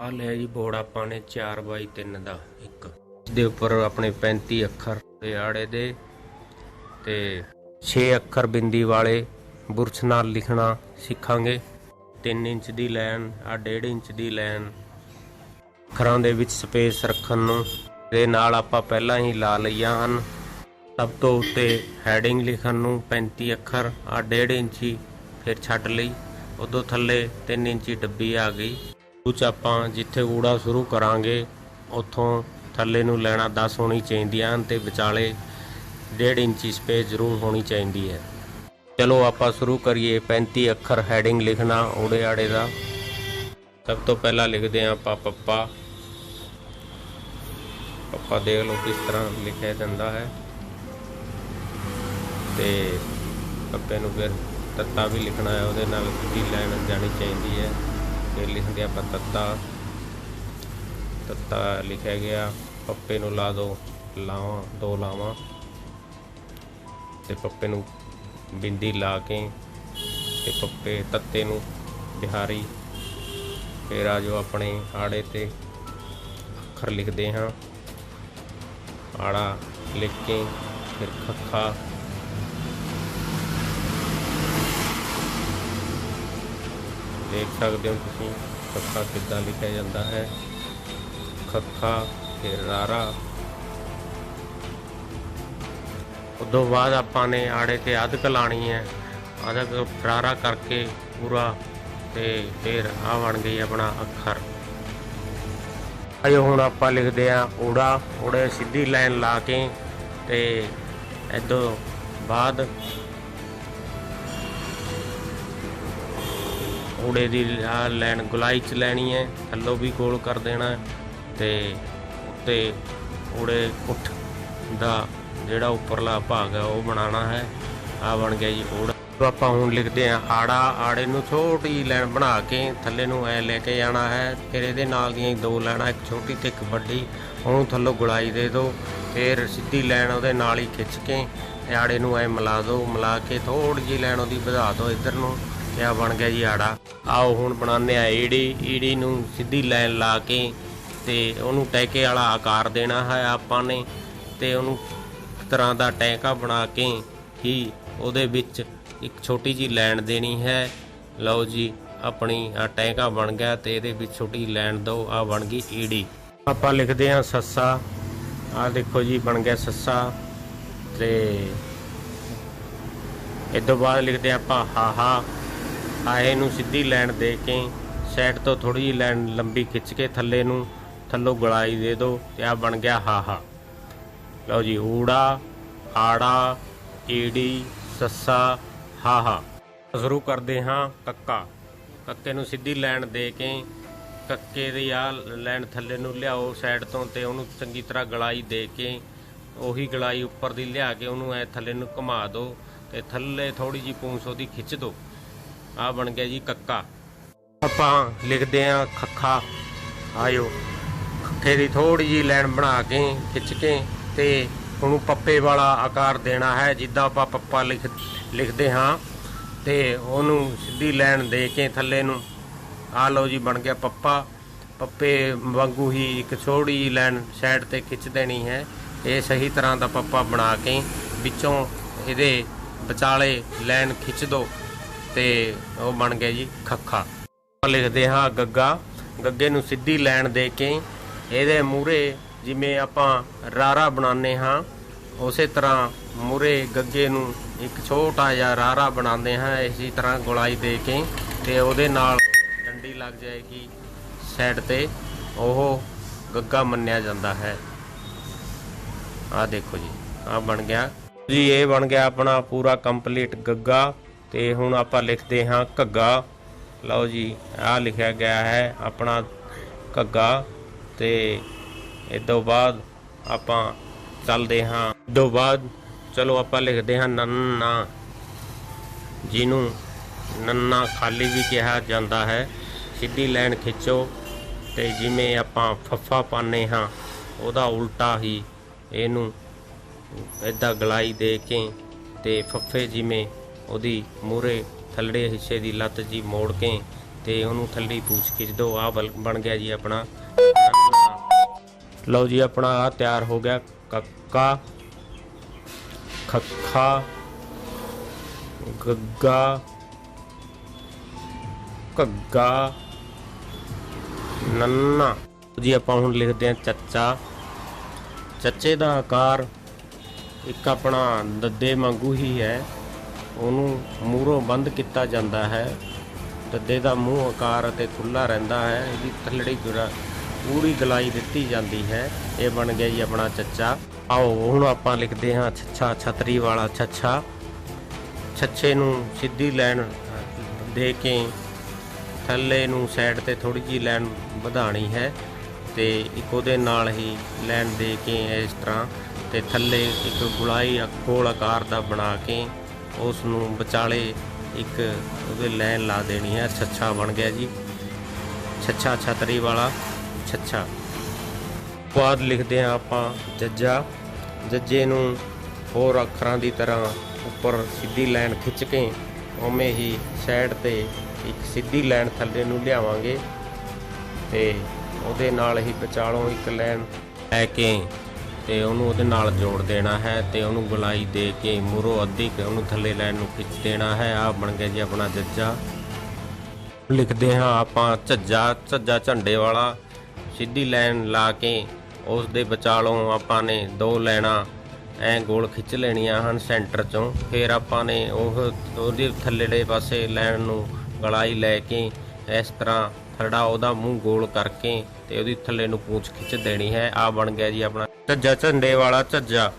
ਆ ਲਿਆ ਜੀ ਬੋਰਡ ਆਪਾਂ ਨੇ 4 ਬਾਈ 3 ਦਾ, ਇੱਕ। ਦੇ ਉੱਪਰ ਆਪਣੇ 35 ਅੱਖਰ ਤੇ ਆੜੇ ਦੇ ਤੇ 6 ਅੱਖਰ ਬਿੰਦੀ ਵਾਲੇ ਬੁਰਸ਼ ਨਾਲ ਲਿਖਣਾ ਸਿੱਖਾਂਗੇ। 3 ਇੰਚ ਦੀ ਲਾਈਨ, ਆ 1.5 ਇੰਚ ਦੀ ਲਾਈਨ। ਅੱਖਰਾਂ ਦੇ ਵਿੱਚ ਸਪੇਸ ਰੱਖਣ ਨੂੰ ਦੇ ਨਾਲ ਆਪਾਂ ਪਹਿਲਾਂ ਹੀ ਲਾ ਲਈਆਂ ਹਨ। ਸਭ ਤੋਂ ਉੱਤੇ ਹੈਡਿੰਗ ਲਿਖਣ ਨੂੰ 35 ਅੱਖਰ, ਆ 1.5 ਇੰਚੀ ਫਿਰ ਛੱਡ ਲਈ। ਉਦੋਂ ਥੱਲੇ 3 ਇੰਚੀ ਡੱਬੀ ਆ ਗਈ। ਉੱਚ ਆਪਾਂ ਜਿੱਥੇ ਊੜਾ ਸ਼ੁਰੂ ਕਰਾਂਗੇ, ਉੱਥੋਂ ਥੱਲੇ ਨੂੰ ਲੈਣਾ 10 ਹੋਣੀ ਚਾਹੀਦੀਆਂ ਹਨ ਤੇ ਵਿਚਾਲੇ 1.5 ਇੰਚੀ ਸਪੇਸ ਜ਼ਰੂਰ ਹੋਣੀ ਚਾਹੀਦੀ ਹੈ। ਚਲੋ ਆਪਾਂ ਸ਼ੁਰੂ ਕਰੀਏ 35 ਅੱਖਰ ਹੈਡਿੰਗ ਲਿਖਣਾ ਓੜੇ ਆੜੇ ਦਾ। ਸਭ ਤੋਂ ਪਹਿਲਾਂ ਲਿਖਦੇ ਹਾਂ ਆਪਾਂ ਪੱਪਾ। ਪੱਪਾ ਦੇਖ ਲਓ ਕਿਸ ਤਰ੍ਹਾਂ ਲਿਖਿਆ ਜਾਂਦਾ ਹੈ। ਤੇ ਪੱਪੇ ਨੂੰ ਫਿਰ ਤੱਤਾ ਵੀ ਲਿਖਣਾ ਹੈ, ਉਹਦੇ ਨਾਲ ਸਿੱਧੀ ਲਾਈਨ ਜਾਣੀ ਚਾਹੀਦੀ ਹੈ। ਫਿਰ ਲਿਖਦੇ ਆਪਾਂ ਤੱਤਾ। ਤੱਤਾ ਲਿਖਿਆ ਗਿਆ, ਪੱਪੇ ਨੂੰ ਲਾ ਦੋ, ਲਾਵਾਂ ਦੋ ਲਾਵਾਂ। ਤੇ ਪੱਪੇ ਨੂੰ ਬਿੰਦੀ ਲਾ ਕੇ ਤੇ ਪੱਪੇ ਤੱਤੇ ਨੂੰ ਬਿਹਾਰੀ ਫਿਰ ਆ ਜੋ ਆਪਣੇ ਆੜੇ ਤੇ, ਅੱਖਰ ਲਿਖਦੇ ਹਾਂ। ਆੜਾ ਲਿਖ ਕੇ ਫਿਰ ਖੱਖਾ ਦੇਖ ਸਕਦੇ ਹੋ ਤੁਸੀਂ, ਖੱਖਾ ਕਿੱਦਾਂ ਲਿਖਿਆ ਜਾਂਦਾ ਹੈ। ਖੱਖਾ ਫਿਰ ਰਾਰਾ। ਉਦੋਂ ਬਾਅਦ ਆਪਾਂ ਨੇ ਆੜੇ ਤੇ ਅਦਕ ਲਾਣੀ ਹੈ। ਅਦਕ ਰਾਰਾ ਕਰਕੇ ਪੂਰਾ ਤੇ ਫਿਰ ਆ ਬਣ ਗਈ ਆਪਣਾ ਅੱਖਰ। ਆਇਓ ਹੁਣ ਆਪਾਂ ਲਿਖਦੇ ਆ ਓੜਾ ਓੜੇ ਸਿੱਧੀ ਲਾਈਨ ਲਾ ਕੇ ਤੇ ਇਦੋਂ ਬਾਅਦ ਊੜੇ ਦੀ ਆ ਲੈਣ ਗੁਲਾਈ ਚ ਲੈਣੀ ਹੈ, ਥੱਲੋਂ ਵੀ ਗੋਲ ਕਰ ਦੇਣਾ ਹੈ ਤੇ ਉੱਤੇ ਊੜੇ ਉੱਠ ਦਾ ਜਿਹੜਾ ਉੱਪਰਲਾ ਭਾਗ ਹੈ, ਉਹ ਬਣਾਉਣਾ ਹੈ। ਆ ਬਣ ਗਿਆ ਜੀ ਓੜਾ ਆਪਾਂ ਹੁਣ ਲਿਖਦੇ ਆ ਆੜਾ, ਆੜੇ ਨੂੰ ਛੋਟੀ ਜਿਹੀ ਲਾਈਨ ਬਣਾ ਕੇ ਥੱਲੇ ਨੂੰ ਐ ਲੈ ਕੇ ਜਾਣਾ ਹੈ। ਫਿਰ ਇਹਦੇ ਨਾਲ ਦੀਆਂ ਦੋ ਲਾਈਨਾਂ ਇੱਕ ਛੋਟੀ ਤੇ ਇੱਕ ਵੱਡੀ। ਉਹਨੂੰ ਥੱਲੋਂ ਗੁਲਾਈ ਦੇ ਦਿਓ, ਫਿਰ ਸਿੱਧੀ ਲਾਈਨ ਉਹਦੇ ਨਾਲ ਹੀ ਖਿੱਚ ਕੇ ਆੜੇ ਨੂੰ ਐ ਮਿਲਾ ਦਿਓ। ਮਿਲਾ ਕੇ ਥੋੜੀ ਜਿਹੀ ਲਾਈਨ ਉਹਦੀ ਵਧਾ ਦਿਓ ਇੱਧਰ ਨੂੰ। ਤੇ ਬਣ ਗਿਆ ਜੀ ਆੜਾ ਆਓ ਹੁਣ ਬਣਾਉਂਦੇ ਆ ਈੜੀ। ਈੜੀ ਨੂੰ ਸਿੱਧੀ ਲਾਈਨ ਲਾ ਕੇ ਤੇ ਉਹਨੂੰ ਟੈਕੇ ਵਾਲਾ ਆਕਾਰ ਦੇਣਾ ਹੈ ਆਪਾਂ ਨੇ ਤੇ ਉਹਨੂੰ ਤਰ੍ਹਾਂ ਦਾ ਟੈਂਕਾ ਬਣਾ ਕੇ ਹੀ ਉਹਦੇ ਵਿੱਚ ਇੱਕ ਛੋਟੀ ਜੀ ਲਾਈਨ ਦੇਣੀ ਹੈ। ਲਓ ਜੀ, ਆਪਣੀ ਆ ਟੈਂਕਾ ਬਣ ਗਿਆ ਤੇ ਇਹਦੇ ਵਿੱਚ ਛੋਟੀ ਲਾਈਨ ਦਿਓ ਆ ਬਣ ਗਈ ਈੜੀ। ਆਪਾਂ ਲਿਖਦੇ ਹਾਂ ਸੱਸਾ। ਆ ਦੇਖੋ ਜੀ, ਬਣ ਗਿਆ ਸੱਸਾ। ਤੇ ਇਹ ਤੋਂ ਬਾਅਦ ਲਿਖਦੇ ਹਾਂ ਆਪਾਂ ਹਾਹਾ। ਹਾਏ ਨੂੰ ਸਿੱਧੀ ਲਾਈਨ ਦੇ ਕੇ ਸਾਈਡ ਤੋਂ ਥੋੜੀ ਜਿਹੀ ਲਾਈਨ ਲੰਬੀ ਖਿੱਚ ਕੇ ਥੱਲੇ ਨੂੰ, ਥੱਲੋਂ ਗਲਾਈ ਦੇ ਦਿਓ ਤੇ ਆ ਬਣ ਗਿਆ ਹਾਹਾ ਲਓ ਜੀ, ਊੜਾ, ਆੜਾ, ਈੜੀ, ਸੱਸਾ ਹਾਹਾ ਸ਼ੁਰੂ ਕਰਦੇ ਹਾਂ ਕੱਕਾ। ਕੱਕੇ ਨੂੰ ਸਿੱਧੀ ਲਾਈਨ ਦੇ ਕੇ ਕੱਕੇ ਦੀ ਆ ਲਾਈਨ ਥੱਲੇ ਨੂੰ ਲਿਆਓ ਸਾਈਡ ਤੋਂ ਤੇ ਉਹਨੂੰ ਚੰਗੀ ਤਰ੍ਹਾਂ ਗਲਾਈ ਦੇ ਕੇ ਉਹੀ ਗਲਾਈ ਉੱਪਰ ਦੀ ਲਿਆ ਕੇ ਉਹਨੂੰ ਐ ਥੱਲੇ ਨੂੰ ਘੁਮਾ ਦਿਓ ਤੇ ਥੱਲੇ ਥੋੜੀ ਜੀ ਪੂੰਛ ਉਹਦੀ ਖਿੱਚ ਦਿਓ ਆ ਬਣ ਗਿਆ ਜੀ ਕੱਕਾ। ਆਪਾਂ ਲਿਖਦੇ ਆ ਖੱਖਾ। ਆਇਓ, ਖੱਖੇ ਦੀ ਥੋੜੀ ਜੀ ਲਾਈਨ ਬਣਾ ਕੇ ਖਿੱਚ ਕੇ ਤੇ ਉਹਨੂੰ ਪੱਪੇ ਵਾਲਾ ਆਕਾਰ ਦੇਣਾ ਹੈ, ਜਿੱਦਾਂ ਆਪਾਂ ਪੱਪਾ ਲਿਖ, ਲਿਖਦੇ ਹਾਂ। ਤੇ ਉਹਨੂੰ ਸਿੱਧੀ ਲਾਈਨ ਦੇ ਕੇ ਥੱਲੇ ਨੂੰ, ਆ ਲਓ ਜੀ ਬਣ ਗਿਆ ਪੱਪਾ। ਪੱਪੇ ਵਾਂਗੂ ਹੀ ਇੱਕ ਛੋਟੀ ਜਿਹੀ ਲਾਈਨ ਸਾਈਡ ਤੇ ਖਿੱਚ ਦੇਣੀ ਹੈ। ਇਹ ਸਹੀ ਤਰ੍ਹਾਂ ਦਾ ਪੱਪਾ ਬਣਾ ਕੇ ਵਿੱਚੋਂ ਇਹਦੇ ਵਿਚਾਲੇ ਲਾਈਨ ਖਿੱਚ ਦਿਓ ਤੇ ਉਹ ਬਣ ਗਿਆ ਜੀ ਖੱਖਾ। ਆਪਾਂ ਲਿਖਦੇ ਹਾਂ ਗੱਗਾ। ਗੱਗੇ ਨੂੰ ਸਿੱਧੀ ਲਾਈਨ ਦੇ ਕੇ ਇਹਦੇ ਮੂਰੇ ਜਿਵੇਂ ਆਪਾਂ ਰਾਰਾ ਬਣਾਉਂਦੇ ਹਾਂ, ਉਸੇ ਤਰ੍ਹਾਂ ਮੂਰੇ ਗੱਗੇ ਨੂੰ ਇੱਕ ਛੋਟਾ ਜਿਹਾ ਰਾਰਾ ਬਣਾਉਂਦੇ ਹਾਂ, ਇਸੇ ਤਰ੍ਹਾਂ ਗੁਲਾਈ ਦੇ ਕੇ ਤੇ ਉਹਦੇ ਨਾਲ ਡੰਡੀ ਲੱਗ ਜਾਏਗੀ ਸਾਈਡ ਤੇ। ਉਹ ਗੱਗਾ ਮੰਨਿਆ ਜਾਂਦਾ ਹੈ। ਆ ਦੇਖੋ ਜੀ ਆ ਬਣ ਗਿਆ। ਜੀ, ਇਹ ਬਣ ਗਿਆ ਆਪਣਾ ਪੂਰਾ ਕੰਪਲੀਟ ਗੱਗਾ। ਤੇ ਹੁਣ ਆਪਾਂ ਲਿਖਦੇ ਹਾਂ ਘੱਗਾ। ਲਓ ਜੀ ਆ ਲਿਖਿਆ ਗਿਆ ਹੈ ਆਪਣਾ ਘੱਗਾ ਤੇ ਇਸ ਤੋਂ ਬਾਅਦ ਆਪਾਂ ਚੱਲਦੇ ਹਾਂ। ਇਸ ਤੋਂ ਬਾਅਦ ਚਲੋ ਆਪਾਂ ਲਿਖਦੇ ਹਾਂ ਨੰਨਾ। ਜਿਹਨੂੰ ਨੰਨਾ ਖਾਲੀ ਵੀ ਕਿਹਾ ਜਾਂਦਾ ਹੈ। ਸਿੱਧੀ ਲਾਈਨ ਖਿੱਚੋ ਤੇ ਜਿਵੇਂ ਆਪਾਂ ਫੱਫਾ ਪਾਉਂਦੇ ਹਾਂ, ਉਹਦਾ ਉਲਟਾ ਹੀ ਇਹਨੂੰ ਇਦਾਂ ਗਲਾਈ ਦੇ ਕੇ ਤੇ ਫੱਫੇ ਜਿਵੇਂ ਉਹਦੀ ਮੂਰੇ ਥੱਲੜੇ ਹਿੱਸੇ ਦੀ ਲੱਤ ਜੀ ਮੋੜ ਕੇ ਤੇ ਉਹਨੂੰ ਥੱਲੇ ਪੂਛ ਖਿੱਚ ਦੋ ਆ ਬਣ ਗਿਆ ਜੀ ਆਪਣਾ। ਲਓ ਜੀ ਆਪਣਾ ਆ ਤਿਆਰ ਹੋ ਗਿਆ ਕੱਕਾ, ਖੱਖਾ, ਗੱਗਾ, ਘੱਗਾ, ਨੰਨਾ। ਜੀ ਆਪਾਂ ਹੁਣ ਲਿਖਦੇ ਹਾਂ ਚੱਚਾ। ਚੱਚੇ ਦਾ ਆਕਾਰ ਇੱਕ ਆਪਣਾ ਦੱਦੇ ਵਾਂਗੂ ਹੀ ਹੈ। ਉਹਨੂੰ ਮੂਹਰੋਂ ਬੰਦ ਕੀਤਾ ਜਾਂਦਾ ਹੈ। ਦੱਦੇ ਦਾ ਮੂੰਹ ਆਕਾਰ ਅਤੇ ਖੁੱਲਾ ਰਹਿੰਦਾ ਹੈ। ਇਹਦੀ ਥੱਲੜੀ ਗੁਰਾ ਪੂਰੀ ਗਲਾਈ ਦਿੱਤੀ ਜਾਂਦੀ ਹੈ। ਇਹ ਬਣ ਗਿਆ ਜੀ ਆਪਣਾ ਚੱਚਾ ਆਓ, ਹੁਣ ਆਪਾਂ ਲਿਖਦੇ ਹਾਂ ਛੱਛਾ, ਛਤਰੀ ਵਾਲਾ ਛੱਛਾ। ਛੱਛੇ ਨੂੰ ਸਿੱਧੀ ਲਾਈਨ ਦੇ ਕੇ ਥੱਲੇ ਨੂੰ ਸਾਈਡ ਤੇ ਥੋੜੀ ਜੀ ਲਾਈਨ ਵਧਾਣੀ ਹੈ ਤੇ ਇੱਕ ਉਹਦੇ ਨਾਲ ਹੀ ਲਾਈਨ ਦੇ ਕੇ ਇਸ ਤਰ੍ਹਾਂ ਤੇ ਥੱਲੇ ਇੱਕ ਗੁਲਾਈ ਗੋਲ ਆਕਾਰ ਦਾ ਬਣਾ ਕੇ ਉਸ ਨੂੰ ਵਿਚਾਲੇ ਇੱਕ ਉਹਦੇ ਲਾਈਨ ਲਾ ਦੇਣੀ ਹੈ, ਛੱਛਾ ਬਣ ਗਿਆ ਜੀ। ਛੱਛਾ ਛਤਰੀ ਵਾਲਾ ਛੱਛਾ। ਬਾਅਦ ਲਿਖਦੇ ਹਾਂ ਆਪਾਂ, ਜੱਜਾ। ਜੱਜੇ ਨੂੰ ਹੋਰ ਅੱਖਰਾਂ ਦੀ ਤਰ੍ਹਾਂ ਉੱਪਰ ਸਿੱਧੀ ਲਾਈਨ ਖਿੱਚ ਕੇ ਉਵੇਂ ਹੀ ਸਾਈਡ ਤੇ ਇੱਕ ਸਿੱਧੀ ਲਾਈਨ ਥੱਲੇ ਨੂੰ ਲਿਆਵਾਂਗੇ ਤੇ ਉਹਦੇ ਨਾਲ ਹੀ ਵਿਚਾਲੋਂ ਇੱਕ ਲਾਈਨ ਲੈ ਕੇ ਤੇ ਉਹਨੂੰ ਉਹਦੇ ਨਾਲ ਜੋੜ ਦੇਣਾ ਹੈ ਤੇ ਉਹਨੂੰ ਗਲਾਈ ਦੇ ਕੇ ਮੂਰੋ ਅੱਧੀ ਕੁ ਉਹਨੂੰ ਥੱਲੇ ਲੈਣ ਨੂੰ ਖਿੱਚ ਦੇਣਾ ਹੈ। ਆ ਬਣ ਗਿਆ ਜੀ ਆਪਣਾ ਜੱਜਾ। ਲਿਖਦੇ ਹਾਂ ਆਪਾਂ ਝੱਜਾ ਝੱਜਾ ਝੰਡੇ ਵਾਲਾ। ਸਿੱਧੀ ਲਾਈਨ ਲਾ ਕੇ ਉਸ ਦੇ ਵਿਚਾਲੋਂ ਆਪਾਂ ਨੇ ਦੋ ਲੈਣਾ ਐ ਗੋਲ ਖਿੱਚ ਲੈਣੀਆਂ ਹਨ ਸੈਂਟਰ ਚੋਂ। ਫਿਰ ਆਪਾਂ ਨੇ ਉਹ, ਉਹਦੇ ਥੱਲੇੜੇ ਪਾਸੇ ਲਾਈਨ ਨੂੰ ਗਲਾਈ ਲੈ ਕੇ ਇਸ ਤਰ੍ਹਾਂ ਥੜਾ ਉਹਦਾ ਮੂੰਹ ਗੋਲ ਕਰਕੇ ਤੇ ਉਹਦੀ ਥੱਲੇ ਨੂੰ ਪੂੰਛ ਖਿੱਚ ਦੇਣੀ ਹੈ। ਆ ਬਣ ਗਿਆ ਜੀ ਆਪਣਾ ਝੱਜਾ, ਝੰਡੇ ਵਾਲਾ ਝੱਜਾ।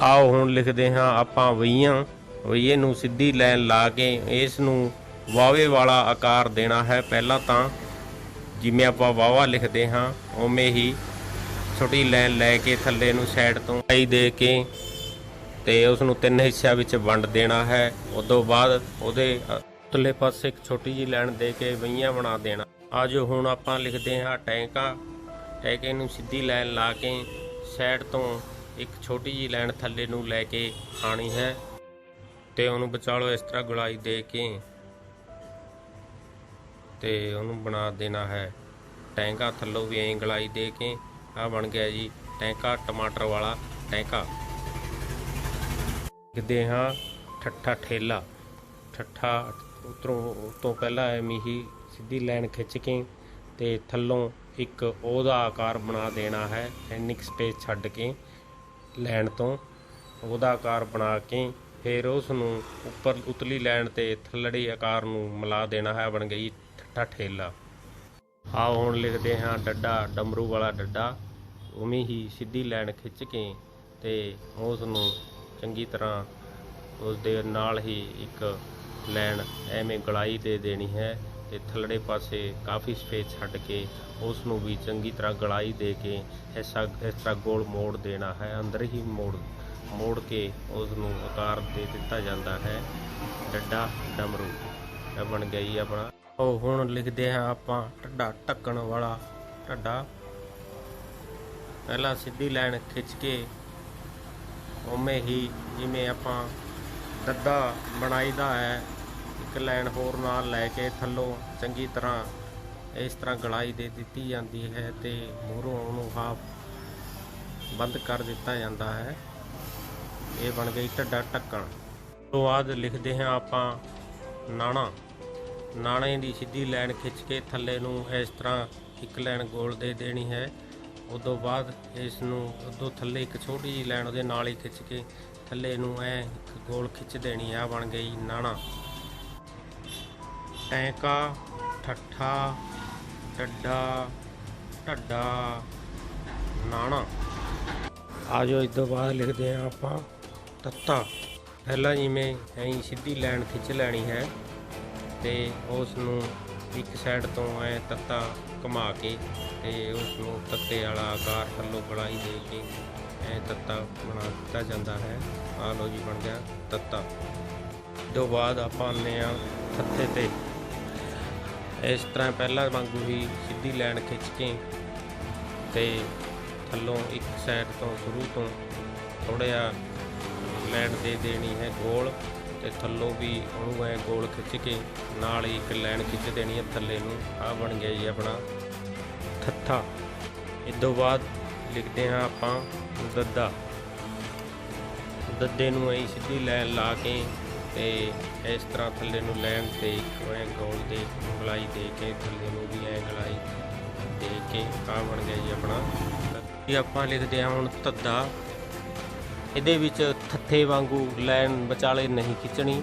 ਆਓ ਹੁਣ ਲਿਖਦੇ ਹਾਂ, ਆਪਾਂ ਵਈਆਂ ਵਈਏ ਨੂੰ ਸਿੱਧੀ ਲਾਈਨ ਲਾ ਕੇ ਇਸ ਨੂੰ ਵਾਵੇ ਵਾਲਾ ਆਕਾਰ ਦੇਣਾ ਹੈ। ਪਹਿਲਾਂ ਤਾਂ ਜਿਵੇਂ ਆਪਾਂ ਵਾਵਾ ਲਿਖਦੇ ਹਾਂ, ਉਵੇਂ ਹੀ ਛੋਟੀ ਲਾਈਨ ਲੈ ਕੇ ਥੱਲੇ ਨੂੰ ਸਾਈਡ ਤੋਂ ਆਈ ਦੇ ਕੇ ਤੇ ਉਸ ਨੂੰ ਤਿੰਨ ਹਿੱਸਿਆਂ ਵਿੱਚ ਵੰਡ ਦੇਣਾ ਹੈ। ਉਦੋਂ ਬਾਅਦ ਉਹਦੇ ਉਤਲੇ ਪਾਸੇ ਇੱਕ ਛੋਟੀ ਜਿਹੀ ਲਾਈਨ ਦੇ ਕੇ ਵਈਆਂ ਬਣਾ ਦੇਣਾ। ਆਜੋ ਹੁਣ ਆਪਾਂ ਲਿਖਦੇ ਹਾਂ, ਟੈਂਕਾ। ਟੈਂਕੇ ਨੂੰ ਸਿੱਧੀ ਲਾਈਨ ਲਾ ਕੇ ਸਾਈਡ ਤੋਂ ਇੱਕ ਛੋਟੀ ਜਿਹੀ ਲਾਈਨ ਥੱਲੇ ਨੂੰ ਲੈ ਕੇ ਆਣੀ ਹੈ ਤੇ ਉਹਨੂੰ ਵਿਚਾਲੋ ਇਸ ਤਰ੍ਹਾਂ ਗੁਲਾਈ ਦੇ ਕੇ ਤੇ ਉਹਨੂੰ ਬਣਾ ਦੇਣਾ ਹੈ। ਟੈਂਕਾ ਥੱਲੋਂ ਵੀ ਐਂ ਗਲਾਈ ਦੇ ਕੇ ਆ ਬਣ ਗਿਆ ਜੀ, ਟੈਂਕਾ ਟਮਾਟਰ ਵਾਲਾ ਟੈਂਕਾ। ਲਿਖਦੇ ਹਾਂ, ਠੱਠਾ ਠੇਲਾ। ਠੱਠਾ ਉਤਰੋਂ ਤੋਂ ਪਹਿਲਾਂ ਐਵੇਂ ਹੀ ਸਿੱਧੀ ਲਾਈਨ ਖਿੱਚ ਕੇ ਤੇ ਥੱਲੋਂ ਇੱਕ ਉਹਦਾ ਆਕਾਰ ਬਣਾ ਦੇਣਾ ਹੈ ਐਨਿਕ ਸਪੇਸ ਛੱਡ ਕੇ ਲੈਣ ਤੋਂ। ਉਹਦਾ ਆਕਾਰ ਬਣਾ ਕੇ ਫਿਰ ਉਸ ਨੂੰ ਉੱਪਰ ਉਤਲੀ ਲੈਣ ਤੇ ਥੱਲੜੀ ਆਕਾਰ ਨੂੰ ਮਿਲਾ ਦੇਣਾ ਹੈ, ਬਣ ਗਈ ਠੱਠਾ ਠੇਲਾ। ਆਓ ਹੁਣ ਲਿਖਦੇ ਹਾਂ ਡੱਡਾ, ਡਮਰੂ ਵਾਲਾ ਡੱਡਾ। ਉਵੇਂ ਹੀ ਸਿੱਧੀ ਲਾਈਨ ਖਿੱਚ ਕੇ ਤੇ ਉਸ ਨੂੰ ਚੰਗੀ ਤਰ੍ਹਾਂ ਉਸ ਦੇ ਨਾਲ ਹੀ ਇੱਕ ਲਾਈਨ ਐਵੇਂ ਗਲਾਈ ਦੇ ਦੇਣੀ ਹੈ। ਤੇ ਥੱਲੜੇ ਪਾਸੇ ਕਾਫੀ ਸਪੇਸ ਛੱਡ ਕੇ ਉਸ ਨੂੰ ਵੀ ਚੰਗੀ ਤਰ੍ਹਾਂ ਗਲਾਈ ਦੇ ਕੇ ਐਸਾ ਇਸ ਤਰ੍ਹਾਂ ਗੋਲ ਮੋੜ ਦੇਣਾ ਹੈ। ਅੰਦਰ ਹੀ ਮੋੜ ਮੋੜ ਕੇ ਉਸ ਨੂੰ ਆਕਾਰ ਦੇ ਦਿੱਤਾ ਜਾਂਦਾ ਹੈ। ਡੱਡਾ ਡਮਰੂ। ਇਹ ਬਣ ਗਿਆ ਜੀ ਆਪਣਾ। ਉਹ ਹੁਣ ਲਿਖਦੇ ਹਾਂ ਆਪਾਂ ਢੱਡਾ ਢੱਕਣ ਵਾਲਾ ਢੱਡਾ। ਪਹਿਲਾਂ ਸਿੱਧੀ ਲਾਈਨ ਖਿੱਚ ਕੇ ਉਵੇਂ ਹੀ ਜਿਵੇਂ ਆਪਾਂ ਡੱਡਾ ਬਣਾਈਦਾ ਹੈ। ਇੱਕ ਲਾਈਨ ਹੋਰ ਨਾਲ ਲੈ ਕੇ ਥੱਲੋਂ ਚੰਗੀ ਤਰ੍ਹਾਂ ਇਸ ਤਰ੍ਹਾਂ ਗਲਾਈ ਦੇ ਦਿੱਤੀ ਜਾਂਦੀ ਹੈ ਤੇ ਮੂਹਰੋਂ ਉਹਨੂੰ ਹਾਫ ਬੰਦ ਕਰ ਦਿੱਤਾ ਜਾਂਦਾ ਹੈ। ਇਹ ਬਣ ਗਈ ਢੱਡਾ ਢੱਕਣ। ਤੋਂ ਬਾਅਦ ਲਿਖਦੇ ਹਾਂ ਆਪਾਂ ਨਾਣਾ। ਨਾਣੇ ਦੀ ਸਿੱਧੀ ਲਾਈਨ ਖਿੱਚ ਕੇ ਥੱਲੇ ਨੂੰ ਇਸ ਤਰ੍ਹਾਂ ਇੱਕ ਲਾਈਨ ਗੋਲ ਦੇ ਦੇਣੀ ਹੈ। ਉਦੋਂ ਬਾਅਦ ਇਸ ਨੂੰ ਉਦੋਂ ਥੱਲੇ ਇੱਕ ਛੋਟੀ ਜਿਹੀ ਲਾਈਨ ਉਹਦੇ ਨਾਲ ਹੀ ਖਿੱਚ ਕੇ ਥੱਲੇ ਨੂੰ ਐ ਇੱਕ ਗੋਲ ਖਿੱਚ ਦੇਣੀ ਆ, ਬਣ ਗਈ ਨਾਣਾ। ਟੈਂਕਾ, ਠੱਠਾ ਡੱਡਾ ਢੱਡਾ, ਨਾਣਾ। ਆਜੋ ਇਸ ਤੋਂ ਬਾਅਦ ਲਿਖਦੇ ਹਾਂ ਆਪਾਂ ਤੱਤਾ। ਪਹਿਲਾਂ ਜਿਵੇਂ ਐਂ ਸਿੱਧੀ ਲਾਈਨ ਖਿੱਚ ਲੈਣੀ ਹੈ ਤੇ ਉਸ ਨੂੰ ਇੱਕ ਸਾਈਡ ਤੋਂ ਐ ਤੱਤਾ ਘੁਮਾ ਕੇ ਤੇ ਉਸ ਨੂੰ ਤੱਤੇ ਵਾਲਾ ਆਕਾਰ ਥੱਲੋਂ ਗਲਾਈ ਦੇ ਕੇ ਐ ਤੱਤਾ ਬਣਾ ਦਿੱਤਾ ਜਾਂਦਾ ਹੈ। ਆ ਲੋ ਜੀ ਬਣ ਗਿਆ ਤੱਤਾ। ਤੋਂ ਬਾਅਦ ਆਪਾਂ ਆਉਂਦੇ ਆ ਥੱਤੇ ਤੇ। ਇਸ ਤਰ੍ਹਾਂ ਪਹਿਲਾਂ ਵਾਂਗੂ ਹੀ ਸਿੱਧੀ ਲਾਈਨ ਖਿੱਚ ਕੇ ਤੇ ਥੱਲੋਂ ਇੱਕ ਸਾਈਡ ਤੋਂ ਸ਼ੁਰੂ ਤੋਂ ਥੋੜ੍ਹਾ ਜਿਹਾ ਲਾਈਨ ਦੇ ਦੇਣੀ ਹੈ ਗੋਲ ਤੇ ਥੱਲੋਂ ਵੀ ਉਹਨੂੰ ਐ ਗੋਲ ਖਿੱਚ ਕੇ ਨਾਲ ਹੀ ਇੱਕ ਲਾਈਨ ਖਿੱਚ ਦੇਣੀ ਹੈ ਥੱਲੇ ਨੂੰ। ਆ ਬਣ ਗਿਆ ਜੀ ਆਪਣਾ ਥੱਥਾ ਇਸ ਤੋਂ ਬਾਅਦ ਲਿਖਦੇ ਹਾਂ ਆਪਾਂ ਦੱਦਾ। ਦੱਦੇ ਨੂੰ ਐਂ ਸਿੱਧੀ ਲਾਈਨ ਲਾ ਕੇ ਤੇ ਇਸ ਤਰ੍ਹਾਂ ਥੱਲੇ ਨੂੰ ਲੈਣ ਤੇ ਇੱਕ ਐਂ ਗੋਲ ਦੇ ਗਲਾਈ ਦੇ ਕੇ ਥੱਲੇ ਨੂੰ ਵੀ ਐਂ ਗਲਾਈ ਦੇ ਕੇ ਆ ਬਣ ਗਿਆ ਜੀ ਆਪਣਾ। ਇਹ ਆਪਾਂ ਲਿਖਦੇ ਹਾਂ ਹੁਣ ਧੱਦਾ। ਇਹਦੇ ਵਿੱਚ ਥੱਥੇ ਵਾਂਗੂ ਲਾਈਨ ਵਿਚਾਲੇ ਨਹੀਂ ਖਿੱਚਣੀ।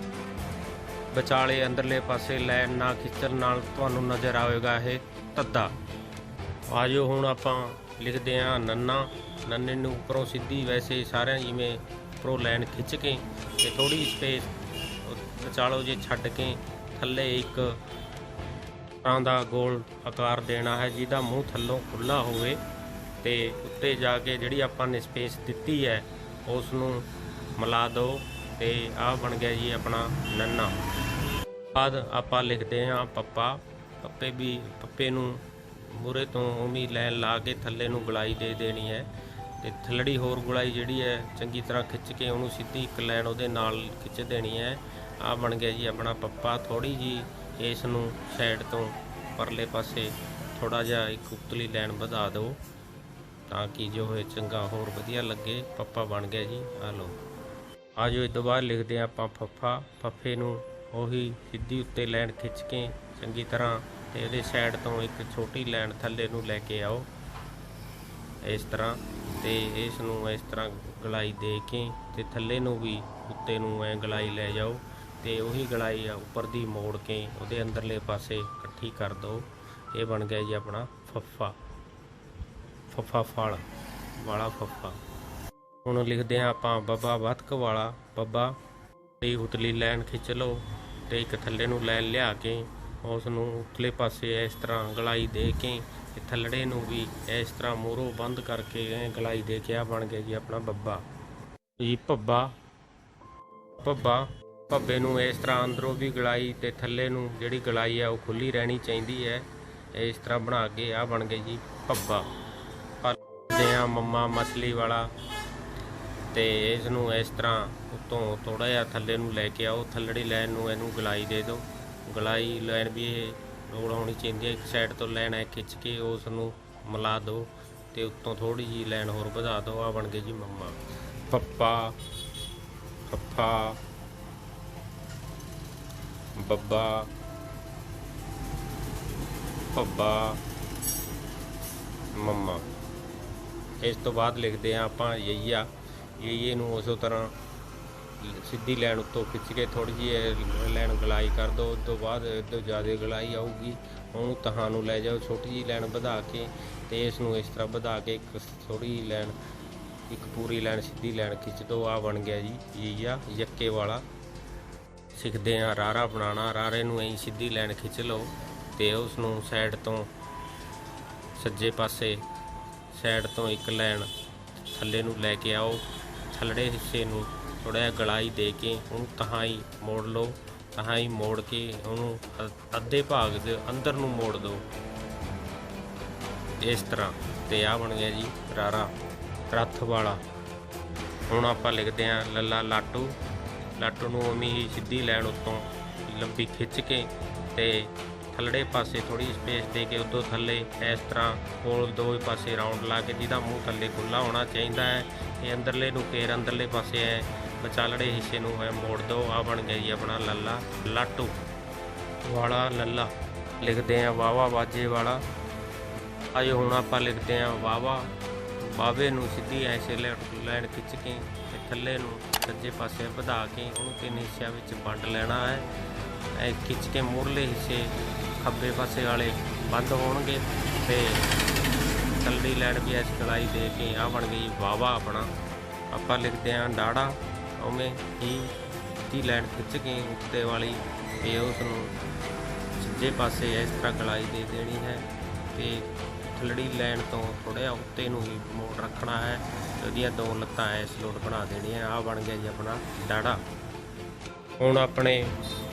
ਵਿਚਾਲੇ ਅੰਦਰਲੇ ਪਾਸੇ ਲਾਈਨ ਨਾ ਖਿੱਚਣ ਨਾਲ ਤੁਹਾਨੂੰ ਨਜ਼ਰ ਆਵੇਗਾ ਇਹ ਧੱਦਾ। ਆਜੋ ਹੁਣ ਆਪਾਂ ਲਿਖਦੇ ਹਾਂ ਨੰਨਾ। ਨੰਨੇ ਨੂੰ ਉੱਪਰੋਂ ਸਿੱਧੀ ਵੈਸੇ ਸਾਰਿਆਂ ਜਿਵੇਂ ਉੱਪਰੋਂ ਲਾਈਨ ਖਿੱਚ ਕੇ ਤੇ ਥੋੜੀ ਸਪੇਸ ਵਿਚਾਲੋ ਜੇ ਛੱਡ ਕੇ ਥੱਲੇ ਇੱਕ ਤਰ੍ਹਾਂ ਦਾ ਗੋਲ ਆਕਾਰ ਦੇਣਾ ਹੈ, ਜਿਹਦਾ ਮੂੰਹ ਥੱਲੋਂ ਖੁੱਲਾ ਹੋਵੇ ਤੇ ਉੱਤੇ ਜਾ ਕੇ ਜਿਹੜੀ ਆਪਾਂ ਨੇ ਸਪੇਸ ਦਿੱਤੀ ਹੈ ਉਸ ਨੂੰ ਮਿਲਾ ਦਿਓ ਤੇ ਆਹ ਬਣ ਗਿਆ ਜੀ ਆਪਣਾ ਨੰਨਾ। ਬਾਅਦ ਆਪਾਂ ਲਿਖਦੇ ਹਾਂ ਪੱਪਾ। ਪੱਪੇ ਵੀ, ਪੱਪੇ ਨੂੰ ਮੂਰੇ ਤੋਂ ਉਮੀ ਲਾਈਨ ਲਾ ਕੇ ਥੱਲੇ ਨੂੰ ਗੁਲਾਈ ਦੇ ਦੇਣੀ ਹੈ ਤੇ ਥੱਲੜੀ ਹੋਰ ਗੁਲਾਈ ਜਿਹੜੀ ਹੈ, ਚੰਗੀ ਤਰ੍ਹਾਂ ਖਿੱਚ ਕੇ ਉਹਨੂੰ ਸਿੱਧੀ ਇੱਕ ਲਾਈਨ ਉਹਦੇ ਨਾਲ ਖਿੱਚ ਦੇਣੀ ਹੈ। ਆ ਬਣ ਗਿਆ ਜੀ ਆਪਣਾ ਪੱਪਾ ਥੋੜੀ ਜੀ ਇਸ ਨੂੰ ਸਾਈਡ ਤੋਂ ਪਰਲੇ ਪਾਸੇ ਥੋੜਾ ਜਿਹਾ ਇੱਕ ਉਤਲੀ ਲਾਈਨ ਵਧਾ ਦਿਓ ਤਾਂ ਕਿ ਜੋ ਹੈ ਚੰਗਾ ਹੋਰ ਵਧੀਆ ਲੱਗੇ, ਪੱਪਾ ਬਣ ਗਿਆ ਜੀ ਆ ਲਓ। ਆ ਜੋ ਇਹ ਤੋਂ ਬਾਅਦ ਲਿਖਦੇ ਹਾਂ ਆਪਾਂ ਫੱਫਾ, ਫੱਫੇ ਨੂੰ ਉਹੀ ਸਿੱਧੀ ਉੱਤੇ ਲਾਈਨ ਖਿੱਚ ਕੇ ਚੰਗੀ ਤਰ੍ਹਾਂ ਤੇ ਇਹਦੇ ਸਾਈਡ ਤੋਂ ਇੱਕ ਛੋਟੀ ਲਾਈਨ ਥੱਲੇ ਨੂੰ ਲੈ ਕੇ ਆਓ। ਇਸ ਤਰ੍ਹਾਂ ਤੇ ਇਸ ਨੂੰ ਇਸ ਤਰ੍ਹਾਂ ਗਲਾਈ ਦੇ ਕੇ ਤੇ ਥੱਲੇ ਨੂੰ ਵੀ ਉੱਤੇ ਨੂੰ ਐ ਗਲਾਈ ਲੈ ਜਾਓ। ਤੇ ਉਹੀ ਗਲਾਈ ਆ ਉੱਪਰ ਦੀ ਮੋੜ ਕੇ ਉਹਦੇ ਅੰਦਰਲੇ ਪਾਸੇ ਇਕੱਠੀ ਕਰ ਦਿਓ ਇਹ ਬਣ ਗਿਆ ਜੀ ਆਪਣਾ ਫੱਫਾ। ਫੱਫਾ ਫਲ, ਵਾਲਾ ਫੱਫਾ। ਹੁਣ ਲਿਖਦੇ ਹਾਂ ਆਪਾਂ ਬੱਬਾ ਬਤਕ ਵਾਲਾ। ਬੱਬਾ ਤੇ ਉਤਲੀ ਲਾਈਨ ਖਿੱਚ ਲਓ ਤੇ ਇੱਕ ਥੱਲੇ ਨੂੰ ਲਾਈਨ ਲਿਆ ਕੇ ਉਸ ਨੂੰ ਉਤਲੇ ਪਾਸੇ ਇਸ ਤਰ੍ਹਾਂ ਗਲਾਈ ਦੇ ਕੇ ਤੇ ਥੱਲੜੇ ਨੂੰ ਵੀ ਇਸ ਤਰ੍ਹਾਂ ਮੋਰੋ ਬੰਦ ਕਰਕੇ ਗਲਾਈ ਦੇ ਕੇ ਆ ਬਣ ਗਿਆ ਜੀ ਆਪਣਾ ਬੱਬਾ। ਜੀ ਭੱਬਾ ਭੱਬਾ। ਭੱਬੇ ਨੂੰ, ਇਸ ਤਰ੍ਹਾਂ ਅੰਦਰੋਂ ਵੀ ਗਲਾਈ ਤੇ ਥੱਲੇ ਨੂੰ ਜਿਹੜੀ ਗਲਾਈ ਆ, ਉਹ ਖੁੱਲੀ ਰਹਿਣੀ ਚਾਹੀਦੀ ਹੈ। ਇਸ ਤਰ੍ਹਾਂ ਬਣਾ ਕੇ ਆ ਬਣ ਗਿਆ ਜੀ ਭੱਬਾ ਦੇ ਆ ਮੰਮਾ ਮਛਲੀ ਵਾਲਾ ਤੇ ਇਸ ਨੂੰ ਇਸ ਤਰ੍ਹਾਂ ਉੱਤੋਂ ਥੋੜਾ ਜਿਹਾ ਥੱਲੇ ਨੂੰ ਲੈ ਕੇ ਆਓ। ਥੱਲੜੀ ਲਾਈਨ ਨੂੰ ਇਹਨੂੰ ਗਲਾਈ ਦੇ ਦਿਓ। ਗਲਾਈ ਲਾਈਨ ਵੀ ਇਹ ਰੋਲ ਹੋਣੀ ਚਾਹੀਦੀ ਹੈ। ਇੱਕ ਸਾਈਡ ਤੋਂ ਲਾਈਨ ਹੈ ਖਿੱਚ ਕੇ ਉਸ ਨੂੰ ਮਿਲਾ ਦਿਓ ਤੇ ਉੱਤੋਂ ਥੋੜੀ ਜੀ ਲਾਈਨ ਹੋਰ ਵਧਾ ਦਿਓ। ਆ ਬਣ ਗਈ ਜੀ ਮੰਮਾ। ਪੱਪਾ ਫੱਫਾ ਬੱਬਾ। ਭੱਬਾ ਮੰਮਾ। ਇਸ ਤੋਂ ਬਾਅਦ ਲਿਖਦੇ ਆ ਆਪਾਂ ਯਈਆ। ਯਈਏ ਨੂੰ ਉਸੇ ਤਰ੍ਹਾਂ ਸਿੱਧੀ ਲਾਈਨ ਉੱਤੋਂ ਖਿੱਚ ਕੇ ਥੋੜੀ ਜਿਹੀ ਲਾਈਨ ਗਲਾਈ ਕਰ ਦਿਓ। ਉਸ ਤੋਂ ਬਾਅਦ ਇਦੋਂ ਜ਼ਿਆਦਾ ਗਲਾਈ ਆਊਗੀ। ਉਹਨੂੰ ਤਹਾਂ ਨੂੰ ਲੈ ਜਾਓ। ਛੋਟੀ ਜਿਹੀ ਲਾਈਨ ਵਧਾ ਕੇ ਤੇ ਇਸ ਨੂੰ ਇਸ ਤਰ੍ਹਾਂ ਵਧਾ ਕੇ ਇੱਕ ਥੋੜੀ ਜਿਹੀ ਲਾਈਨ, ਇੱਕ ਪੂਰੀ ਲਾਈਨ ਸਿੱਧੀ ਲਾਈਨ ਖਿੱਚ ਦਿਓ। ਆ ਬਣ ਗਿਆ ਜੀ ਯਈਆ। ਯੱਕੇ ਵਾਲਾ। ਸਿੱਖਦੇ ਆ ਰਾਰਾ ਬਣਾਉਣਾ, ਰਾਰੇ ਨੂੰ ਐਂ ਸਿੱਧੀ ਲਾਈਨ ਖਿੱਚ ਲਓ ਤੇ ਉਸ ਨੂੰ ਸਾਈਡ ਤੋਂ ਸੱਜੇ ਪਾਸੇ ਸਾਈਡ ਤੋਂ ਇੱਕ ਲਾਈਨ ਥੱਲੇ ਨੂੰ ਲੈ ਕੇ ਆਓ। ਥੱਲੜੇ ਹਿੱਸੇ ਨੂੰ ਥੋੜਾ ਜਿਹਾ ਗਲਾਈ ਦੇ ਕੇ ਉਹਨੂੰ ਤਹਾਈ ਮੋੜ ਲਓ ਤਹਾਈ ਮੋੜ ਕੇ ਉਹਨੂੰ ਅ- ਅੱਧੇ ਭਾਗ ਦੇ ਅੰਦਰ ਨੂੰ ਮੋੜ ਦਿਓ। ਇਸ ਤਰ੍ਹਾਂ ਤੇ ਆ ਬਣ ਗਿਆ ਜੀ ਰਾਰਾ, ਰੱਥ ਵਾਲਾ। ਹੁਣ ਆਪਾਂ ਲਿਖਦੇ ਹਾਂ ਲੱਲਾ ਲਾਟੂ। ਲਾਟੂ ਨੂੰ ਉਵੇਂ ਹੀ ਸਿੱਧੀ ਲਾਈਨ ਉੱਤੋਂ ਲੰਬੀ ਖਿੱਚ ਕੇ ਤੇ ਥੱਲੜੇ ਪਾਸੇ ਥੋੜੀ ਸਪੇਸ ਦੇ ਕੇ ਉਦੋਂ ਥੱਲੇ ਇਸ ਤਰ੍ਹਾਂ ਕੋਲ ਦੋਵੇਂ ਪਾਸੇ ਰਾਉਂਡ ਲਾ ਕੇ ਜਿਹਦਾ ਮੂੰਹ ਥੱਲੇ ਖੁੱਲਾ ਹੋਣਾ ਚਾਹੀਦਾ ਹੈ। ਇਹ ਅੰਦਰਲੇ ਨੂੰ ਫੇਰ ਅੰਦਰਲੇ ਪਾਸੇ ਹੈ। ਵਿਚਾਲੜੇ ਹਿੱਸੇ ਨੂੰ ਹੈ ਮੋੜ ਦੋ। ਆ ਬਣ ਗਿਆ ਜੀ ਆਪਣਾ ਲੱਲਾ, ਲਾਟੂ ਵਾਲਾ ਲੱਲਾ। ਲਿਖਦੇ ਆ ਵਾਵਾ ਬਾਜੇ ਵਾਲਾ। ਆਜੋ ਹੁਣ ਆਪਾਂ ਲਿਖਦੇ ਆ ਵਾਵਾ ਬਾਵੇ ਨੂੰ ਸਿੱਧੀ ਐਸੇ ਲੈਣ ਖਿੱਚ ਕੇ ਥੱਲੇ ਨੂੰ ਸੱਜੇ ਪਾਸੇ ਵਧਾ ਕੇ ਉਹਨੂੰ ਤਿੰਨ ਹਿੱਸਿਆਂ ਵਿੱਚ ਵੰਡ ਲੈਣਾ ਹੈ। ਐ ਖਿੱਚ ਕੇ ਮੂਰਲੇ ਹਿੱਸੇ ਖੱਬੇ ਪਾਸੇ ਵਾਲੇ ਬੰਦ ਹੋਣਗੇ ਤੇ ਥੱਲੜੀ ਲੈਣ ਵੀ ਐਸ ਕਲਾਈ ਦੇ ਕੇ ਆ ਬਣ ਗਈ ਵਾਵਾ ਆਪਣਾ। ਆਪਾਂ ਲਿਖਦੇ ਆ ਡਾੜਾ। ਉਵੇਂ ਹੀ ਦੀ ਲੈਣ ਖਿੱਚ ਕੇ ਉੱਤੇ ਵਾਲੀ ਤੇ ਉਸ ਨੂੰ ਸੱਜੇ ਪਾਸੇ ਇਸ ਤਰ੍ਹਾਂ ਗਲਾਈ ਦੇ ਦੇਣੀ ਹੈ ਤੇ ਥੱਲੜੀ ਲਾਈਨ ਤੋਂ ਥੋੜਾ ਉੱਤੇ ਨੂੰ ਹੀ ਮੋੜ ਰੱਖਣਾ ਹੈ ਉਹਦੀਆਂ ਦੋ ਲੱਤਾਂ ਐਸ ਲੋਡ ਬਣਾ ਦੇਣੀਆਂ ਆ ਬਣ ਗਿਆ ਜੀ ਆਪਣਾ ਦਾੜਾ ਹੁਣ ਆਪਣੇ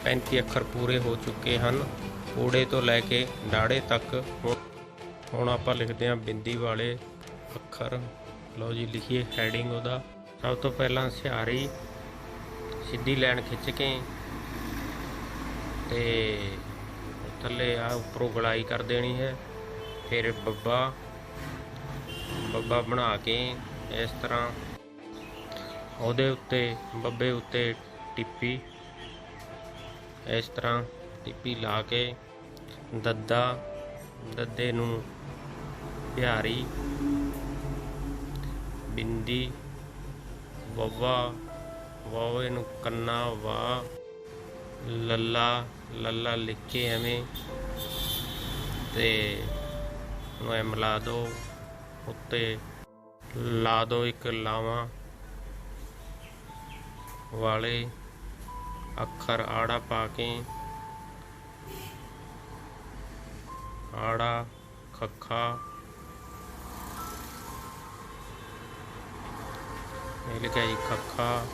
35 ਅੱਖਰ ਪੂਰੇ ਹੋ ਚੁੱਕੇ ਹਨ ਊੜੇ ਤੋਂ ਲੈ ਕੇ ਦਾੜੇ ਤੱਕ। ਹੁਣ- ਹੁਣ ਆਪਾਂ ਲਿਖਦੇ ਹਾਂ ਬਿੰਦੀ ਵਾਲੇ ਅੱਖਰ। ਲਓ ਜੀ, ਲਿਖੀਏ ਹੈਡਿੰਗ ਉਹਦਾ। ਸਭ ਤੋਂ ਪਹਿਲਾਂ ਸਿਹਾਰੀ, ਸਿੱਧੀ ਲਾਈਨ ਖਿੱਚ ਕੇ ਤੇ ਥੱਲੇ ਆ, ਉੱਪਰੋਂ ਗਲਾਈ ਕਰ ਦੇਣੀ ਹੈ। ਫਿਰ ਬੱਬਾ ਬੱਬਾ ਬਣਾ ਕੇ ਇਸ ਤਰ੍ਹਾਂ ਉਹਦੇ ਉੱਤੇ, ਬੱਬੇ ਉੱਤੇ ਟਿੱਪੀ, ਇਸ ਤਰ੍ਹਾਂ ਟਿੱਪੀ ਲਾ ਕੇ ਦੱਦਾ, ਦੱਦੇ ਨੂੰ ਪਿਆਰੀ, ਬਿੰਦੀ, ਵਵਾ, ਵਾਵੇ ਨੂੰ ਕੰਨਾ, ਵਾ, ਲੱਲਾ ਲੱਲਾ ਲਿਖ ਕੇ ਐਵੇਂ ਤੇ ਨੂੰ ਐ ਮਿਲਾ ਦੋ, ਉੱਤੇ ਲਾ ਦੋ ਇੱਕ ਲਾਵਾਂ, ਵਾਲੇ ਅੱਖਰ ਆੜਾ ਪਾ ਕੇ, ਆੜਾ, ਖੱਖਾ, ਇਹ ਲਿਖਿਆ ਜੀ ਖੱਖਾ।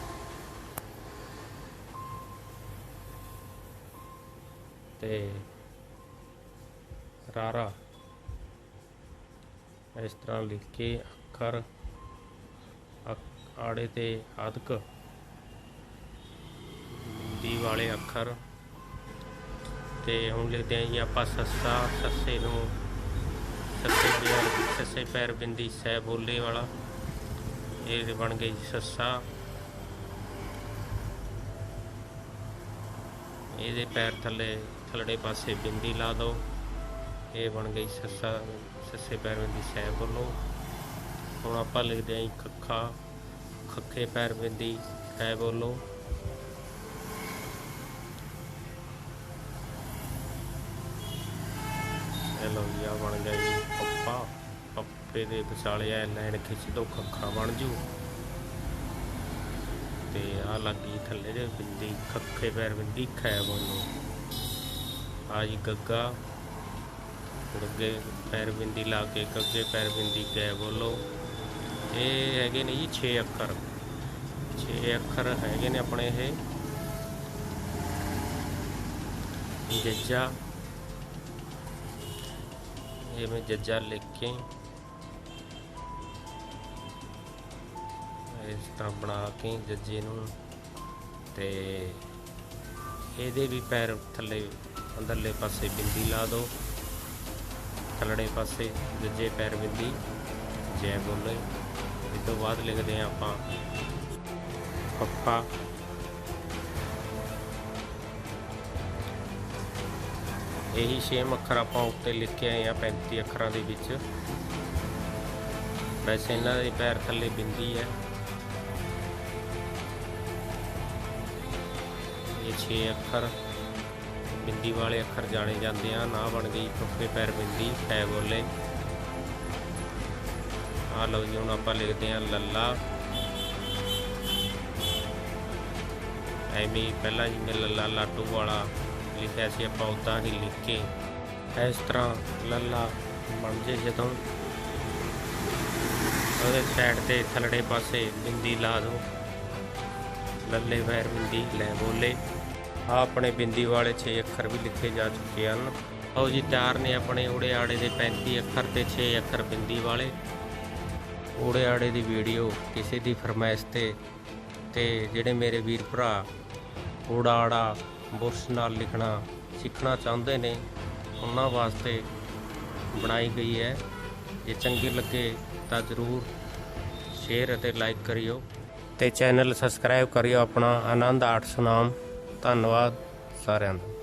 ਤੇ ਰਾਰਾ। ਇਸ ਤਰ੍ਹਾਂ ਲਿਖ ਕੇ ਅੱਖਰ ਅਕ- ਆੜੇ ਤੇ ਆਦਕ ਦੀ ਵਾਲੇ ਅੱਖਰ ਤੇ ਹੁਣ ਲਿਖਦੇ ਹਾਂ ਜੀ ਆਪਾਂ ਸੱਸਾ, ਸੱਸੇ ਨੂੰ, ਸੱਸੇ ਪੈਰ ਸੱਸੇ ਪੈਰ ਬਿੰਦੀ ਸੈ ਬੋਲੇ ਵਾਲਾ। ਇਹ ਬਣ ਗਈ ਸੱਸਾ। ਇਹਦੇ ਪੈਰ ਥੱਲੇ, ਥੱਲੜੇ ਪਾਸੇ ਬਿੰਦੀ ਲਾ ਦਿਓ। ਇਹ ਬਣ ਗਈ ਸੱਸਾ, ਸੱਸੇ ਪੈਰ ਬਿੰਦੀ ਸੈ ਬੋਲੋ ਹੁਣ ਆਪਾਂ ਲਿਖਦੇ ਹਾਂ ਖੱਖਾ, ਖੱਖੇ ਪੈਰ ਬਿੰਦੀ ਸੈ ਬੋਲੋ ਇਹ ਲਓ ਜੀ ਆ ਬਣ ਗਿਆ ਜੀ ਪੱਪਾ। ਪੱਪੇ ਦੇ ਵਿਚਾਲੇ ਆ ਲਾਈਨ ਖਿੱਚ ਦੋ, ਖੱਖਾ ਬਣ ਜੂ। ਤੇ ਆ ਲੱਗੀ ਥੱਲੇ ਦੇ ਬਿੰਦੀ, ਖੱਖੇ ਪੈਰ ਬਿੰਦੀ ਖੈ ਬੋਲੋ ਆ ਜੀ ਗੱਗਾ। ਗੱਗੇ ਪੈਰ ਬਿੰਦੀ ਲਾ ਕੇ ਗੱਗੇ ਪੈਰ ਬਿੰਦੀ ਗੈ ਬੋਲੋ ਇਹ ਹੈਗੇ ਨੇ ਜੀ 6 ਅੱਖਰ। 6 ਅੱਖਰ ਹੈਗੇ ਨੇ ਆਪਣੇ ਇਹ। ਜੱਜਾ। ਇਹ ਮੈਂ ਜੱਜਾ ਲਿਖ। ਕੇ ਇਸ ਤਰ੍ਹਾਂ ਬਣਾ ਕੇ ਜੱਜੇ ਨੂੰ ਤੇ ਇਹਦੇ ਵੀ ਪੈਰ ਥੱਲੇ, ਅੰਦਰਲੇ ਪਾਸੇ ਬਿੰਦੀ ਲਾ ਦਿਓ। ਥੱਲੜੇ ਪਾਸੇ ਜੱਜੇ ਪੈਰ ਬਿੰਦੀ ਜੈ ਬੋਲੇ। ਇਸ ਤੋਂ ਬਾਅਦ ਲਿਖਦੇ ਹਾਂ ਆਪਾਂ। ਪੱਪਾ। ਇਹੀ ਛੇ ਅੱਖਰ ਆਪਾਂ ਉੱਤੇ ਲਿਖ ਕੇ ਆਏ ਆ 35 ਅੱਖਰਾਂ ਦੇ ਵਿੱਚ। ਵੈਸੇ ਇਹਨਾਂ ਦੇ ਪੈਰ ਥੱਲੇ ਬਿੰਦੀ ਹੈ। ਇਹ 6 ਅੱਖਰ। ਬਿੰਦੀ ਵਾਲੇ ਅੱਖਰ ਜਾਣੇ ਜਾਂਦੇ ਆ। ਨਾ ਬਣ ਗਈ ਪੱਪੇ ਪੈਰ ਬਿੰਦੀ ਹੈ ਬੋਲੇ। ਆ ਲਓ ਜੀ, ਹੁਣ ਆਪਾਂ ਲਿਖਦੇ ਆ ਲੱਲਾ। ਐਵੇਂ ਹੀ ਪਹਿਲਾਂ ਜਿਵੇਂ ਲੱਲਾ ਲਾਟੂ ਵਾਲਾ ਲਿਖਿਆ ਸੀ, ਆਪਾਂ ਉਦਾਂ ਹੀ ਲਿਖ ਕੇ ਇਸ ਤਰ੍ਹਾਂ ਲੱਲਾ ਬਣ ਜੇ ਜਦੋਂ। ਉਹਦੇ ਸਾਈਡ ਤੇ ਥੱਲੜੇ ਪਾਸੇ ਬਿੰਦੀ ਲਾ ਦਿਓ। ਲੱਲੇ ਵੈਰ ਬਿੰਦੀ ਲੈ ਬੋਲੇ। ਆ ਆਪਣੇ ਬਿੰਦੀ ਵਾਲੇ 6 ਅੱਖਰ ਵੀ ਲਿਖੇ ਜਾ ਚੁੱਕੇ ਹਨ। ਆਓ ਜੀ ਤਿਆਰ ਨੇ ਆਪਣੇ ਓੜੇ ਆੜੇ ਦੇ 35 ਅੱਖਰ ਤੇ 6 ਅੱਖਰ ਬਿੰਦੀ ਵਾਲੇ। ਓੜੇ ਆੜੇ ਦੀ ਵੀਡੀਓ ਕਿਸੇ ਦੀ ਫਰਮਾਇਸ਼ ਤੇ ਤੇ ਜਿਹੜੇ ਮੇਰੇ ਵੀਰ ਭਰਾ ਓੜਾ ਆੜਾ ਬੁਰਸ਼ ਨਾਲ ਲਿਖਣਾ, ਸਿੱਖਣਾ ਚਾਹੁੰਦੇ ਨੇ, ਉਹਨਾਂ ਵਾਸਤੇ ਬਣਾਈ ਗਈ ਹੈ। ਜੇ ਚੰਗੀ ਲੱਗੇ ਤਾਂ ਜ਼ਰੂਰ ਸ਼ੇਅਰ ਅਤੇ ਲਾਈਕ ਕਰਿਓ। ਤੇ ਚੈਨਲ ਸਬਸਕ੍ਰਾਈਬ ਕਰਿਓ ਆਪਣਾ ਆਨੰਦ ਆਰਟਸ ਨਾਮ। ਧੰਨਵਾਦ ਸਾਰਿਆਂ ਦਾ।